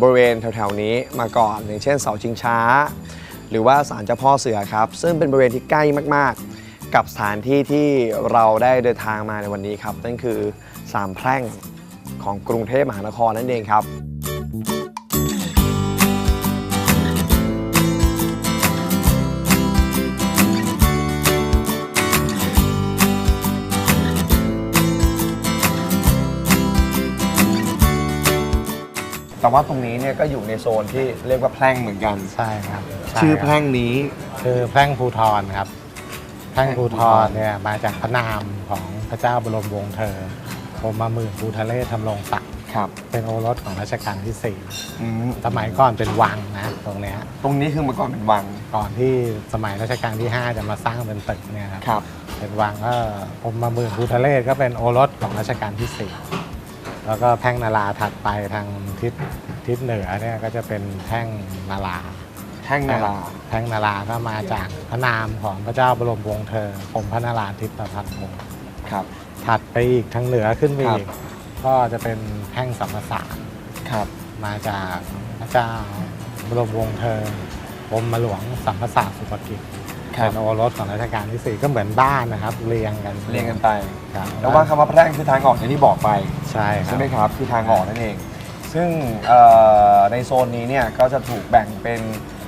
บริเวณแถวๆนี้มาก่อนอย่างเช่นเสาชิงช้า หรือว่าศาลเจ้าพ่อเสือครับ ซึ่งเป็นบริเวณที่ใกล้มากๆ กับสถานที่ที่เราได้เดินทางมาในวันนี้ครับนั่นคือสามแพร่งของกรุงเทพมหานครนั่นเองครับ แต่ว่าตรงนี้เนี่ยก็อยู่ในโซนที่เรียกว่าแพร่งเหมือนกัน ใช่ครับใชื่อครับแพร่งนี้คือแพร่งภูทรครับ แพร่งภูทรเนี่ยมาจากพระนามของพระเจ้าบรมวงศ์เธอพรหมหมื่นภูทะเลทำรงศักดิ์ครับเป็นโอรสของรัชกาลที่สี่อืมสมัยก่อนเป็นวังนะตรงเนี้ยตรงนี้คือเมื่อก่อนเป็นวัง ก่อนที่สมัยรัชกาลที่ 5 จะมาสร้างเป็นตึกเนี่ยครับครับเป็นวังก็พรหมหมื่นภูทะเลก็เป็นโอรสของรัชกาลที่สี่ แล้วก็แพร่งนาราถัดไปทางทิศทิศเหนือเนี่ยก็จะเป็นแท่งนาราแท่งนาราแท่งนาราก็มาจากพระนามของพระเจ้าบรมวงศ์เธอผมพระนาราธิปพัฒน์วงศ์ครับ ถัดไปอีกทางเหนือขึ้นไปครับอีกก็จะเป็นแท่งสัมมาสารครับ มาจากพระเจ้าบรมวงศ์เธอผมมาหลวงสัมมาสารสุภกิจครับ เป็นโอรสของรัชกาลที่สี่ก็เหมือนบ้านนะครับ เรียงกันเรียงกันไปครับแล้วว่าคำว่าแพร่งคือทางออกอย่างที่บอกไปใช่ครัใช่บไหมครับคือทางออกนั่นเอง ซึ่งเอ่อในโซนนี้เนี่ยก็จะถูกแบ่งเป็น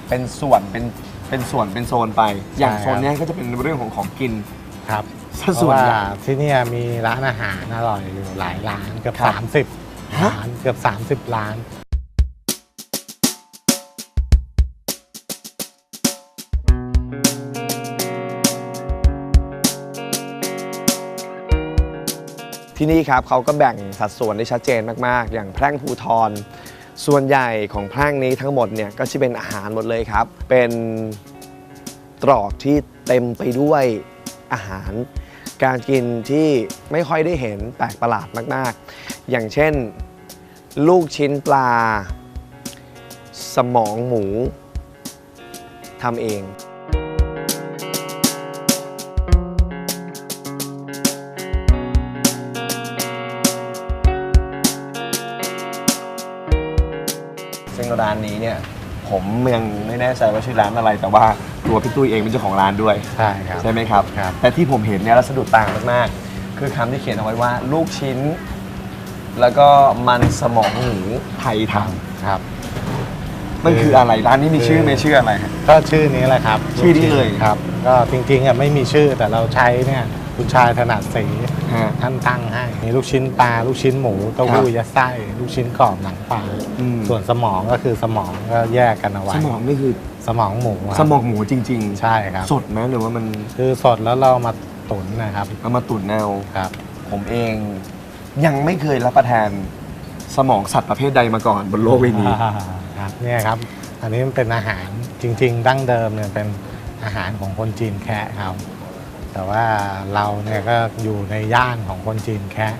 เป็นส่วนเป็นเป็นส่วนเป็นโซนไป อย่างโซนเนี้ยก็จะเป็นเรื่องของของกินครับซะเพส่ราะวนว่าใหญ่ที่เนี่ยมีร้านอาหารอร่อยอยู่หลายร้านเกือบครับสามสิบฮะร้านเกือบ30ร้าน ที่นี่ครับเขาก็แบ่งสัดส่วนได้ชัดเจนมากๆ อย่างแพร่งภูทร ส่วนใหญ่ของแพร่งนี้ทั้งหมดเนี่ยก็จะเป็นอาหารหมดเลยครับ เป็นตรอกที่เต็มไปด้วยอาหาร การกินที่ไม่ค่อยได้เห็นแปลกประหลาดมากๆ อย่างเช่น ลูกชิ้นปลา สมองหมูทำเอง ร้านนี้เนี่ย ผมยังไม่แน่ใจว่าชื่อร้านอะไร แต่ว่าตัวพี่ตุ้ยเองเป็นเจ้าของร้านด้วย ใช่ครับ ใช่ไหมครับ ครับ แต่ที่ผมเห็นเนี่ยแล้วสะดุดตามากๆ คือคำที่เขียนเอาไว้ว่า ลูกชิ้น แล้วก็มันสมองหมูไทยทครับำมันคืออะไรร้านนี้มีชื่อไหมชื่ออะไรฮะ ก็ชื่อนี้แหละครับชื่อนี้เลย ครับ ก็จริงๆอะไม่มีชื่อแต่เราใช้เนี่ย คุณชายถนัดสีฮะ ท่านตั้งให้ มีลูกชิ้นปลา ลูกชิ้นหมูเต้าหู้ครับยัดไส้ ลูกชิ้นกรอบหนังปลา อืม ส่วนสมองก็คือสมองก็แยกกันเอาไว้สมองนี่คือสมองหมูครับสมองหมูจริงใช่ครับๆสดไหมหรือว่ามันคือสดแล้วเรามาตุ๋นนะครับเอามาตุ๋นเอาครับ ผมเองยังไม่เคยรับประทานสมองสัตว์ประเภทใดมาก่อนบนโลกใบนี้ครับเนี่ยครับ อันนี้มันเป็นอาหารจริง ๆ ดั้งเดิมเนี่ยเป็นอาหารของคนจีนแคะครับ แต่ว่าเราเนี่ยก็อยู่ในย่านของคนจีนแคะ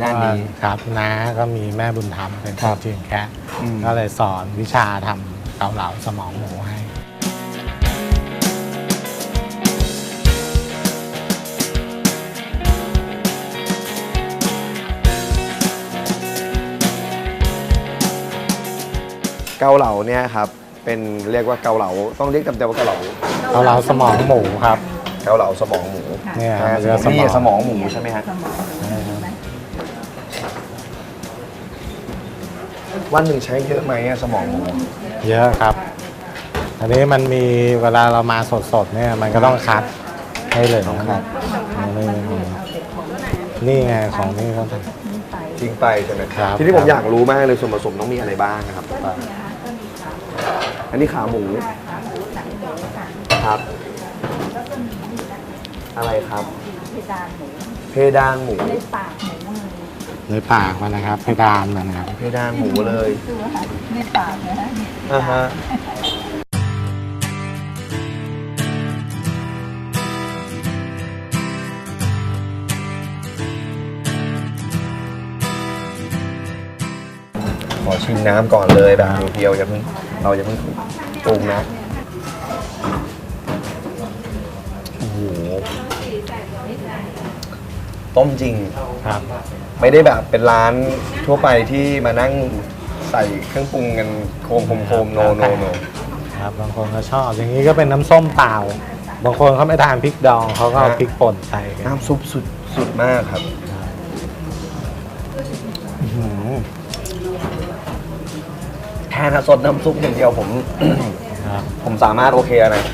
ย่านนี้ ครับน้าก็มีแม่บุญธรรมเป็นคครันบจีนแคะอืม ก็เลยสอนวิชาทำเกาเหลาสมองหมูให้ เกาเหลาเนี่ยครับเป็นเรียกว่าเกาเหลาต้องเรียกเต็มๆว่าเกาเหลาเกาเหลาสมองหมูครับ เกาเหลาสมองหมูเนี่ยอ่าเรือสมนี่องสมองหมูใช่ไหมฮะสมองเห็นไหมวันหนึ่งใช้เยอะไหมอะสมองหมูเยอะครับ อันนี้มันมีเวลาเรามาสดๆเนี่ยมันก็ต้องคัดให้เหลยต้องคัดนี่นี่ไงของนี่เขาทนี่ไปทิ้งไปใช่ไหมครับทีนี้ผมครับ อยากรู้มากเลยส่วนผสมต้องมีอะไรบ้างนะครับอันนี้ขาหมูขาหมูหนังหมูค่ะครับแล้วก็มีนี่นะ อะไรครับ เพดานหมูเพดานหมู ในปากหมูมันโดยปากมันนะครับเพดานมันนะครับเพดานหมูเลยดูค่ในปากนะฮะเนี่ยอ่าฮะขอชิมน้ำก่อนเลยแบบเพียวๆอย่าเพิ่งเราอย่าเพิ่งปรุงนะ ต้มจริงครับ ไม่ได้แบบเป็นร้านทั่วไปที่มานั่งใส่เครื่องปรุงกันโคมโคมโคมโนโนโนครับบางคนก็ชอบอย่างนี้ก็เป็นน้ำส้มเปล่า บางคนเขาไม่ทานพริกดองเขาก็เอาพริกป่นใส่กันน้ำซุปสุดสุดมากครับอื้อหือแค่น้ำซดน้ำซุปอย่างเดียวผมครับผมสามารถโอเคแล้วนะ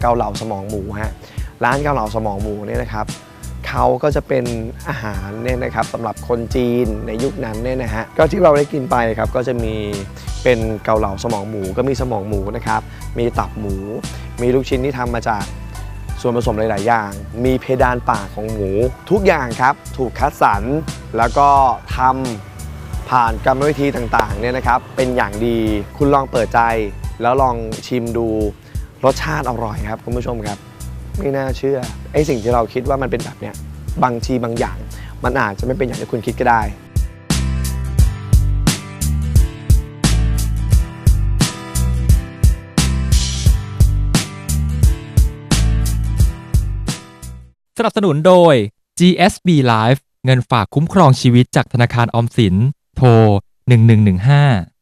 เกาเหลาสมองหมูฮะร้านเกาเหลาสมองหมูเนี่ยนะครับเขาก็จะเป็นอาหารเนี่ยนะครับสำหรับคนจีนในยุคนั้นเนี่ยนะฮะก็ที่เราได้กินไปครับก็จะมีเป็นเกาเหลาสมองหมูก็มีสมองหมูนะครับมีตับหมู มีลูกชิ้นที่ทำมาจากส่วนผสมหลาย ๆ อย่าง มีเพดานปากของหมู ทุกอย่างครับถูกคัดสรรแล้วก็ทำผ่านกรรมวิธีต่าง ๆ เนี่ยนะครับเป็นอย่างดีคุณลองเปิดใจแล้วลองชิมดู รสชาติอร่อยครับคุณผู้ชมครับ ไม่น่าเชื่อไอ้สิ่งที่เราคิดว่ามันเป็นแบบเนี้ยบางทีบางอย่าง มันอาจจะไม่เป็นอย่างที่คุณคิดก็ได้สนับสนุนโดย GSB Life เงินฝากคุ้มครองชีวิตจากธนาคารออมสิน โทร 1115